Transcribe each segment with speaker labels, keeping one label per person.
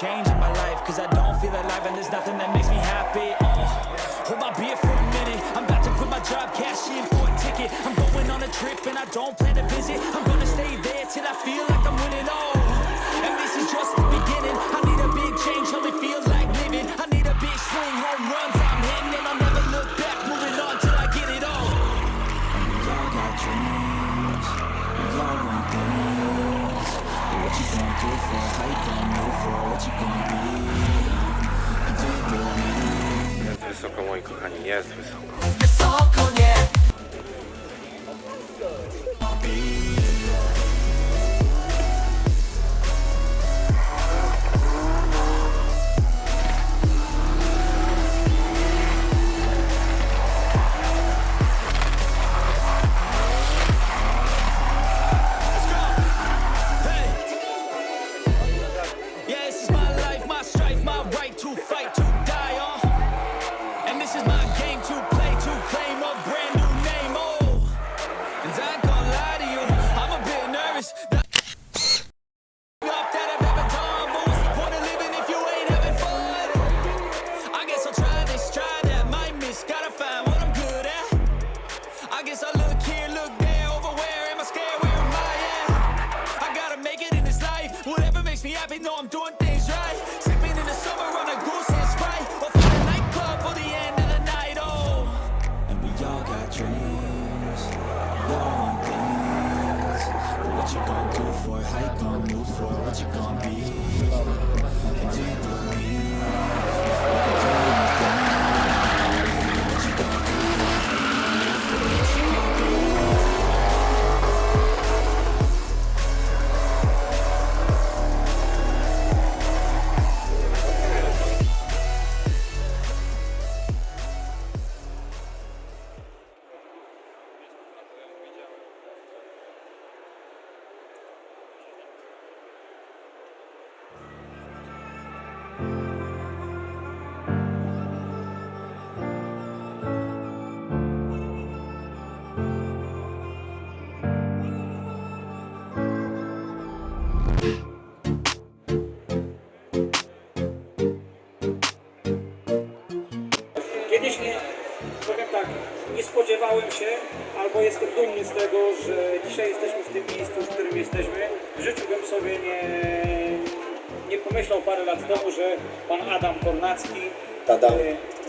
Speaker 1: change in my life, cause I don't feel alive, and there's nothing that makes me happy. Don't plan to visit. I'm gonna stay there till I feel like I'm winning all. And this is just the beginning. I need a big change, help me feel like living. I need a big swing, home runs I'm hitting, and I'll never look back. Moving on till I get it all. And we all got dreams, we all want things. But what you gonna do for? How you gonna move for? What you gonna be?
Speaker 2: Wysoko, moi kochani, jest. Wysoko
Speaker 1: and we all got dreams, y'all want things. But what you gonna do for it? How you gonna move for it? What you gonna be? And do you believe?
Speaker 3: Kiedyś nie, powiem tak, nie spodziewałem się, albo jestem dumny z tego, że dzisiaj jesteśmy w tym miejscu, w którym jesteśmy. W życiu bym sobie nie, nie pomyślał parę lat temu, że pan Adam Kornacki, y,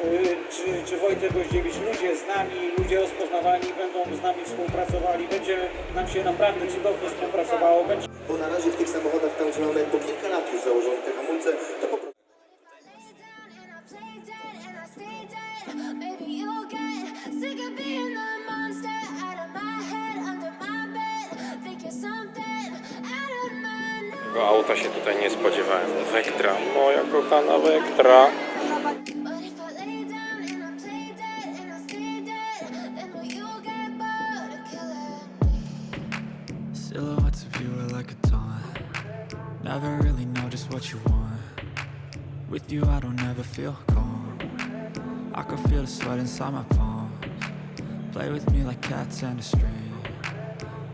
Speaker 3: y, czy, czy Wojtek Goździewicz, ludzie znani, ludzie rozpoznawani, będą z nami współpracowali, będzie nam się naprawdę cudownie współpracowało. Będzie
Speaker 4: Bo na razie w tych samochodach, tam gdzie mamy po kilka lat już założone te hamulce, to po
Speaker 2: Tego auta się tutaj nie spodziewałem. Vectra, moja kochana Vectra.
Speaker 1: Silhouettes of you are like a taunt. Never really know just what you want. With you, I don't ever feel calm. I can feel the sweat inside my palms. Play with me like cats and a string.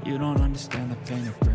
Speaker 1: You don't understand the pain.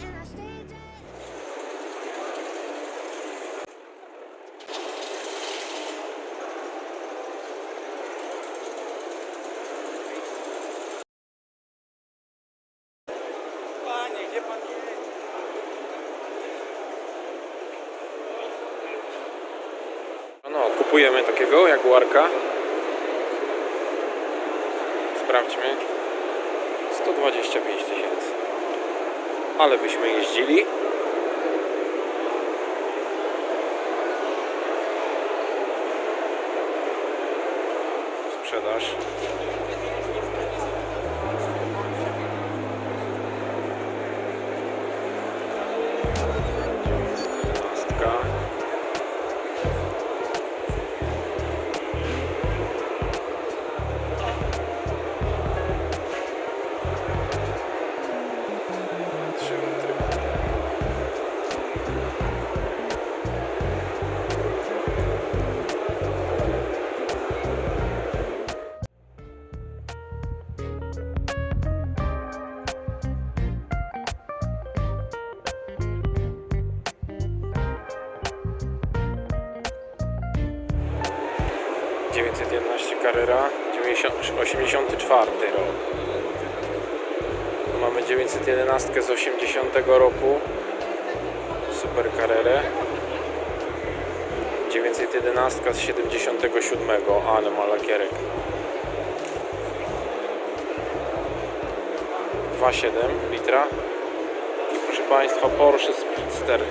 Speaker 2: takiego Jaguarka. Sprawdźmy. 125 tysięcy. Ale byśmy jeździli. Sprzedaż. 84 rok. Mamy 911 z 80 roku. Super Carrera. 911 z 77, ale ma lakierek. 2,7 litra. I proszę Państwa, Porsche Speedster.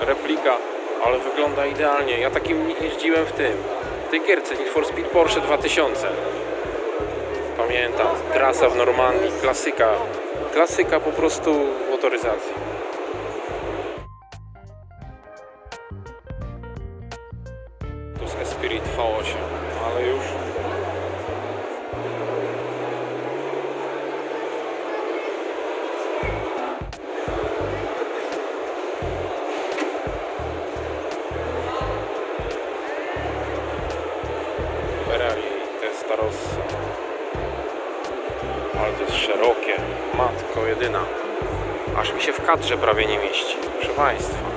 Speaker 2: Replika, ale wygląda idealnie. Ja takim jeździłem w tym. W tej gierce Need for Speed Porsche 2000. Pamiętam, trasa w Normandii, klasyka. Klasyka po prostu motoryzacji. Ale to jest szerokie. Matko jedyna. Aż mi się w kadrze prawie nie mieści. Proszę Państwa.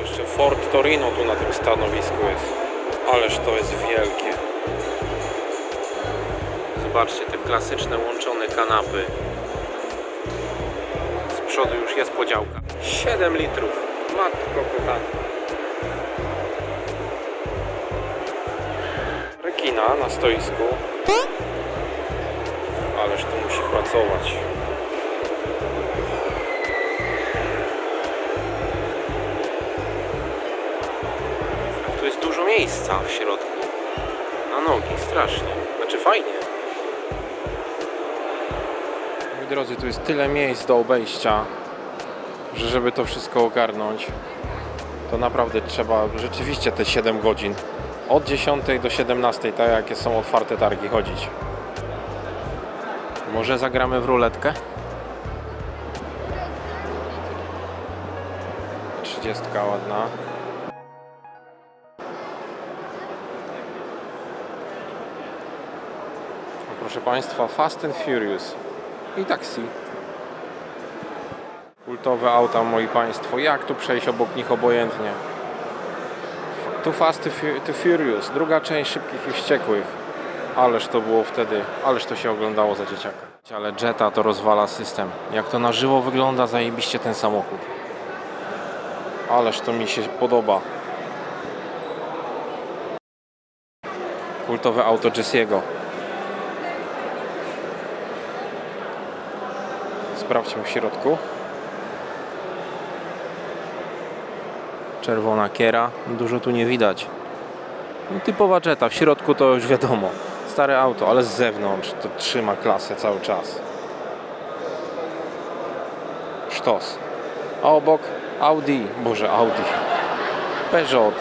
Speaker 2: Jeszcze Ford Torino tu na tym stanowisku jest. Ależ to jest wielkie. Zobaczcie te klasyczne łączone kanapy. Z przodu już jest podziałka. 7 litrów. Matko kochana. Rekina na stoisku. Pracować. Tu jest dużo miejsca w środku. Na nogi, strasznie. Znaczy fajnie. Moi drodzy, tu jest tyle miejsc do obejścia, że żeby to wszystko ogarnąć, to naprawdę trzeba rzeczywiście te 7 godzin od 10 do 17, tak jakie są otwarte targi, chodzić. Może zagramy w ruletkę? 30 ładna. No, Proszę Państwa, Fast and Furious i taksi. Kultowe auta, moi Państwo. Jak tu przejść obok nich obojętnie? Too Fast to, Fu- to Furious, druga część Szybkich i Wściekłych. Ależ to było wtedy, ależ to się oglądało za dzieciaka. Ale Jetta to rozwala system. Jak to na żywo wygląda, zajebiście ten samochód. Ależ to mi się podoba. Kultowe auto Jesse'ego. Sprawdźmy w środku. Czerwona kiera, dużo tu nie widać. No, typowa Jetta, w środku to już wiadomo. Stare auto, ale z zewnątrz to trzyma klasę cały czas. Sztos. A obok Audi, boże Audi. Peugeot,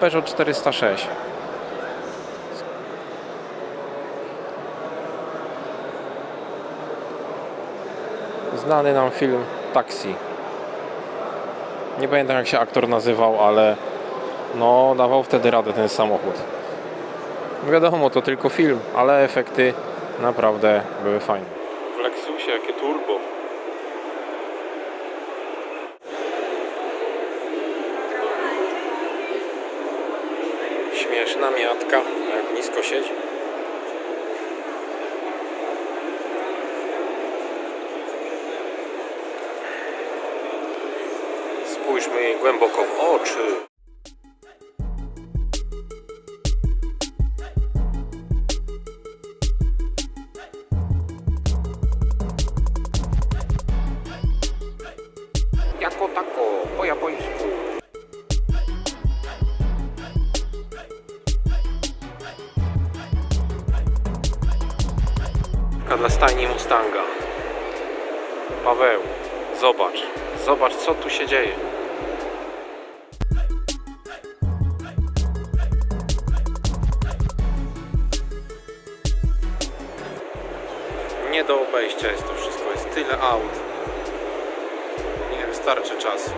Speaker 2: Peugeot 406. Znany nam film Taxi. Nie pamiętam jak się aktor nazywał, ale no dawał wtedy radę ten samochód. Wiadomo, to tylko film, ale efekty naprawdę były fajne. W Lexusie jakie turbo. Śmieszna miatka, jak nisko siedzi. Spójrzmy jej głęboko w oczy. Po japońsku. Dla stajni Mustanga. Paweł, zobacz, zobacz co tu się dzieje. Nie do obejścia jest to wszystko, jest tyle aut. Nie wystarczy czasu.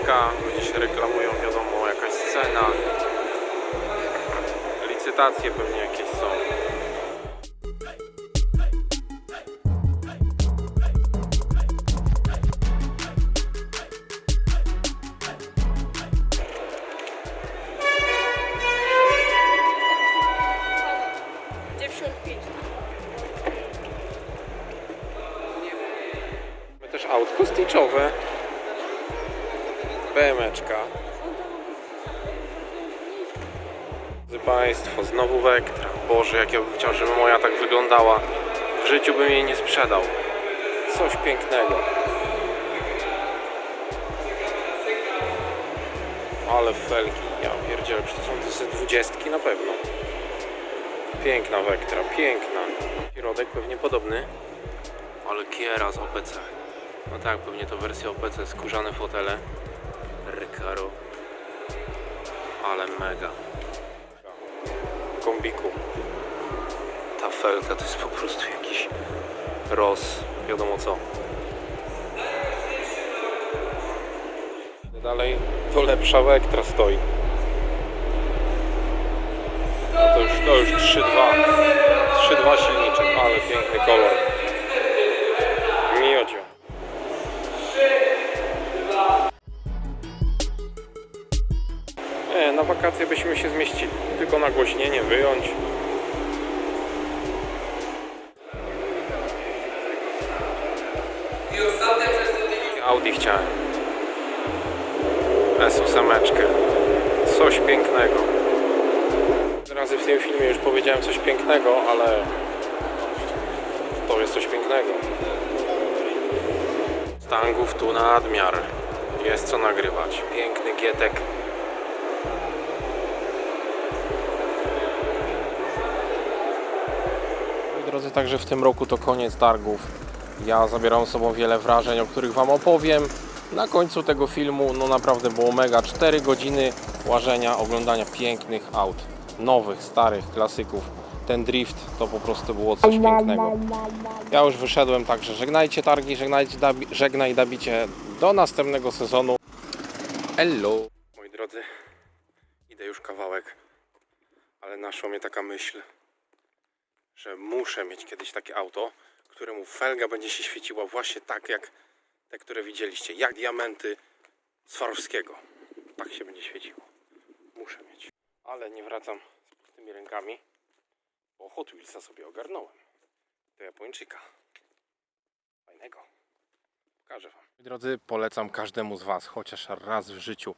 Speaker 2: Stoiska, ludzie się reklamują, wiadomo, jakaś scena. Licytacje pewnie jakieś Boże, jak ja bym chciał, żeby moja tak wyglądała. W życiu bym jej nie sprzedał. Coś pięknego. Ale felgi, ja pierdzielę, przecież to są dwudziestki na pewno. Piękna Vectra, piękna. Środek pewnie podobny. Ale Kiera z OPC. No tak, pewnie to wersja OPC, skórzane fotele. Recaro. Ale mega. W kombiku. Ta felka to jest po prostu jakiś roz, wiadomo co. Dalej to lepsza Vectra stoi. No to już, to już 3.2. 3.2 silniczek, ale piękny kolor. Wakacje byśmy się zmieścili. Tylko nagłośnienie wyjąć. Audi chciałem. S8. Coś pięknego. Razy w tym filmie już powiedziałem coś pięknego, ale to jest coś pięknego. Stangów tu nadmiar. Jest co nagrywać. Piękny gietek. Drodzy, także w tym roku to koniec targów. Ja zabieram z sobą wiele wrażeń, o których Wam opowiem. Na końcu tego filmu, no naprawdę było mega. 4 godziny łażenia, oglądania pięknych aut. Nowych, starych, klasyków. Ten drift to po prostu było coś pięknego. Ja już wyszedłem, także żegnajcie targi, żegnajcie dabi, żegnaj Dabicie. Do następnego sezonu. Hello. Moi drodzy, idę już kawałek, ale naszła mnie taka myśl, że muszę mieć kiedyś takie auto, któremu felga będzie się świeciła właśnie tak jak te, które widzieliście, jak diamenty z Farowskiego. Tak się będzie świeciło. Muszę mieć. Ale nie wracam z pustymi rękami, bo Hot Wheelsa sobie ogarnąłem. Do Japończyka. Fajnego. Pokażę Wam. Drodzy, polecam każdemu z Was chociaż raz w życiu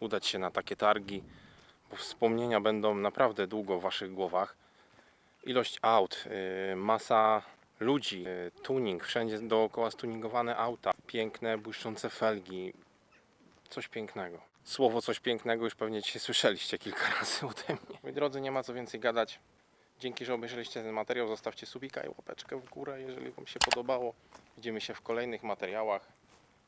Speaker 2: udać się na takie targi, bo wspomnienia będą naprawdę długo w Waszych głowach. Ilość aut, yy, masa ludzi, yy, tuning, wszędzie dookoła stuningowane auta, piękne, błyszczące felgi, coś pięknego. Słowo coś pięknego już pewnie dzisiaj słyszeliście kilka razy ode mnie. Moi drodzy, nie ma co więcej gadać. Dzięki, że obejrzeliście ten materiał. Zostawcie subika i łapeczkę w górę, jeżeli Wam się podobało. Widzimy się w kolejnych materiałach.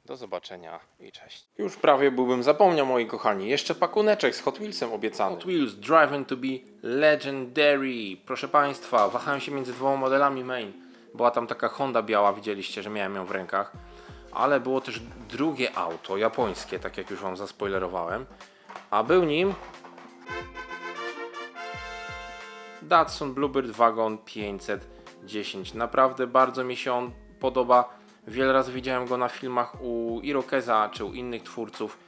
Speaker 2: Do zobaczenia i cześć. Już prawie byłbym zapomniał, moi kochani. Jeszcze pakuneczek z Hot Wheelsem obiecany. Hot Wheels Driving to be Legendary. Proszę Państwa, wahałem się między dwoma modelami main. Była tam taka Honda biała, widzieliście, że miałem ją w rękach. Ale było też drugie auto, japońskie, tak jak już Wam zaspoilerowałem. A był nim Datsun Bluebird Wagon 510. Naprawdę bardzo mi się on podoba. Wiele razy widziałem go na filmach u Irokeza czy u innych twórców.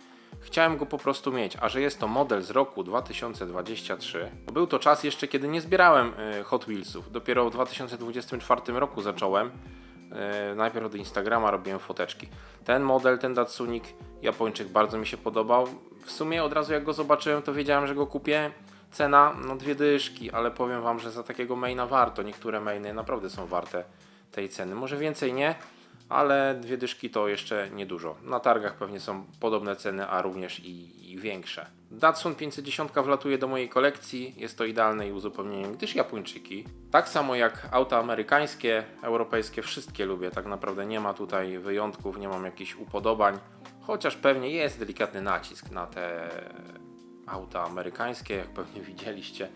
Speaker 2: Chciałem go po prostu mieć, a że jest to model z roku 2023. Był to czas jeszcze, kiedy nie zbierałem y, Hot Wheelsów. Dopiero w 2024 roku zacząłem. E, najpierw do Instagrama robiłem foteczki. Ten model, ten Datsunik Japończyk bardzo mi się podobał. W sumie od razu jak go zobaczyłem, to wiedziałem, że go kupię. Cena, no dwie dyszki, ale powiem wam, że za takiego maina warto. Niektóre mainy naprawdę są warte tej ceny. Może więcej nie, ale dwie dyszki to jeszcze niedużo. Na targach pewnie są podobne ceny, a również i, i większe. Datsun 510 wlatuje do mojej kolekcji. Jest to idealne jej uzupełnienie, gdyż Japończyki, tak samo jak auta amerykańskie, europejskie, wszystkie lubię. Tak naprawdę nie ma tutaj wyjątków, nie mam jakichś upodobań. Chociaż pewnie jest delikatny nacisk na te auta amerykańskie, jak pewnie widzieliście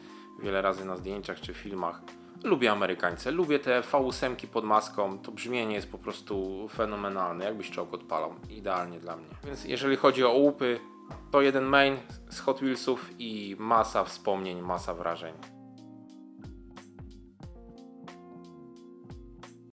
Speaker 2: wiele razy na zdjęciach czy filmach. Lubię Amerykańce, lubię te V8 pod maską, to brzmienie jest po prostu fenomenalne, jakbyś czołg odpalał, idealnie dla mnie. Więc jeżeli chodzi o łupy, to jeden main z Hot Wheelsów i masa wspomnień, masa wrażeń.